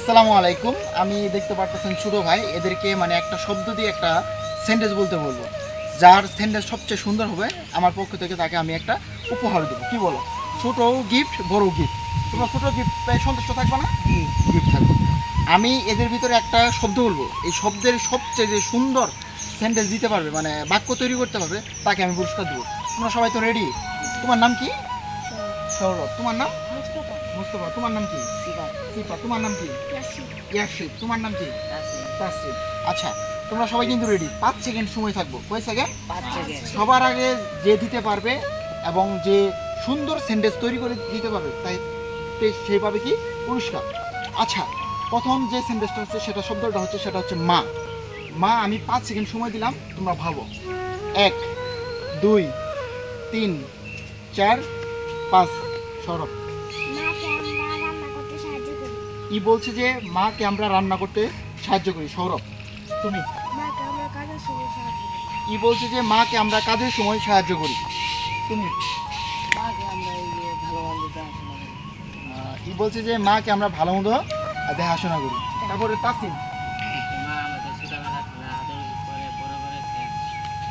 আসসালামু আলাইকুম। আমি দেখতে পারতেছেন ছোট ভাই। এদেরকে মানে একটা শব্দ দিয়ে একটা সেন্টেন্স বলতে বলব। যার সেন্টেন্স সবচেয়ে সুন্দর হবে আমার পক্ষ থেকে তাকে আমি একটা উপহার দেবো। কি বলো? ছোট গিফট বড় গিফট তোমরা ছোটো গিফট সন্তুষ্ট থাকবে না? গিফট থাকবে। আমি এদের ভিতরে একটা শব্দ বলব। এই শব্দের সবচেয়ে যে সুন্দর সেন্টেন্স দিতে পারবে মানে বাক্য তৈরি করতে পারবে তাকে আমি পুরস্কার দেবো। তোমরা সবাই তো রেডি তোমার নাম কি? সৌরভ। তোমার নাম? মুস্তফা। তোমার নাম কি? সিফা তোমার নাম কি? ইয়াসিফ তোমার নাম কি? তাসরিফ আচ্ছা তোমরা সবাই কিন্তু রেডি পাঁচ সেকেন্ড সময় থাকব। কয় সেকেন্ড সবার আগে যে দিতে পারবে এবং যে সুন্দর সেন্টেন্স তৈরি করে দিতে পারবে তাই তে- সে পাবে কি? পুরস্কার। আচ্ছা প্রথম যে সেন্টেন্সটা হচ্ছে সেটা শব্দটা হচ্ছে সেটা হচ্ছে মা। মা আমি পাঁচ সেকেন্ড সময় দিলাম তোমরা ভাবো। এক দুই তিন চার পাঁচ। সরব ই বলছে যে মাকে আমরা রান্না করতে সাহায্য করি সৌরভ। তুমি? ই বলছে যে মাকে আমরা কাজের সময় সাহায্য করি। তুমি? ই বলছে যে মাকে আমরা ভালো মতো দেখাশোনা করি। তারপরে তাসিম।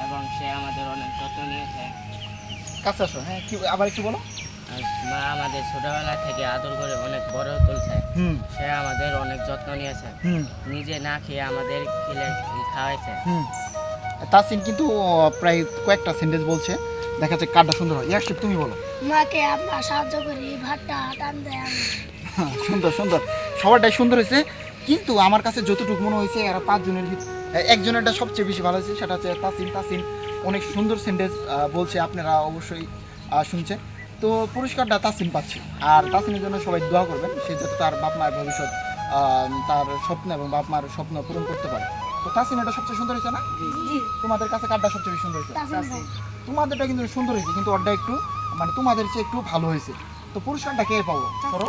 এবং সে আমাদের অনেক যত্ন নিয়েছে কাছে আসো হ্যাঁ কি আবার একটু বলো। মা আমাদের ছোটবেলা থেকে আদর করে অনেক বড় তুলছে। সে আমাদের অনেক যত্ন নিয়েছে। নিজে না খেয়ে আমাদের খেলে খাওয়াইছে। হুম। তাসিম কিন্তু প্রায় কয়েকটা সেন্টেন্স বলছে। দেখা যাচ্ছে কার্ডটা সুন্দর হয়। তুমি বলো। মাকে আমরা সাহায্য করি ভাতটা টান দেয় হ্যাঁ, সুন্দর সুন্দর। সবারটাই সুন্দর হয়েছে। কিন্তু আমার কাছে যতটুকু মনে হয়েছে এরা পাঁচজনের একজনেরটা সবচেয়ে বেশি ভালো হয়েছে সেটা হচ্ছে তাসিম তাসিম অনেক সুন্দর সেন্টেন্স বলছে। আপনারা অবশ্যই আহ, শুনছেন। তো পুরস্কারটা তাসিম পাচ্ছে। আর তাসিমের জন্য সবাই দোয়া করবেন সে যাতে তার বাপ মায়ের ভবিষ্যৎ আহ, তার স্বপ্ন এবং বাপ মার স্বপ্ন পূরণ করতে পারে। তো তাসিম এটা সবচেয়ে সুন্দর হয়েছে না? তোমাদের কাছে কার্ডটা সবচেয়ে বেশি সুন্দর হয়েছে? তাসিম তোমাদেরটা কিন্তু সুন্দর হয়েছে কিন্তু ওরটা একটু মানে তোমাদের চেয়ে একটু ভালো হয়েছে। তো পুরস্কারটা কে পাবো? ধরো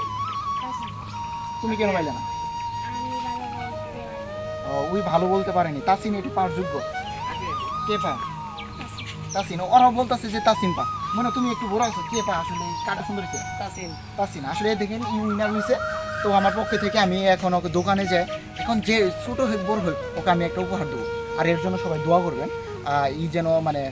তুমি কেন পাইলে না? আমি ভালো বলতে ওই ভালো বলতে পারেনি। তাসিম একটু পাওয়ার যোগ্য কে পা তাসিম। তাসিন ওরা বলতেছে যে তাসিম পা মানে তুমি একটু বড় আছো কে পা আসলে কাটা সুন্দর হয়েছে তাসিম তাসিন আসলে দেখেন উইনার হয়েছে তো আমার পক্ষে থেকে আমি এখন ওকে দোকানে যাই। এখন যে ছোটো হোক বড় হোক ওকে আমি একটা উপহার দেবো। আর এর জন্য সবাই দোয়া করবেন। ই যেন মানে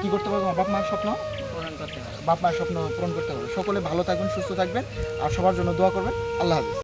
কি করতে পারব? বাপ মার স্বপ্ন? পূরণ করতে হবে বাপ মার স্বপ্ন পূরণ করতে পারবে। সকলে ভালো থাকবেন সুস্থ থাকবেন আর সবার জন্য দোয়া করবেন। আল্লাহ হাফিজ।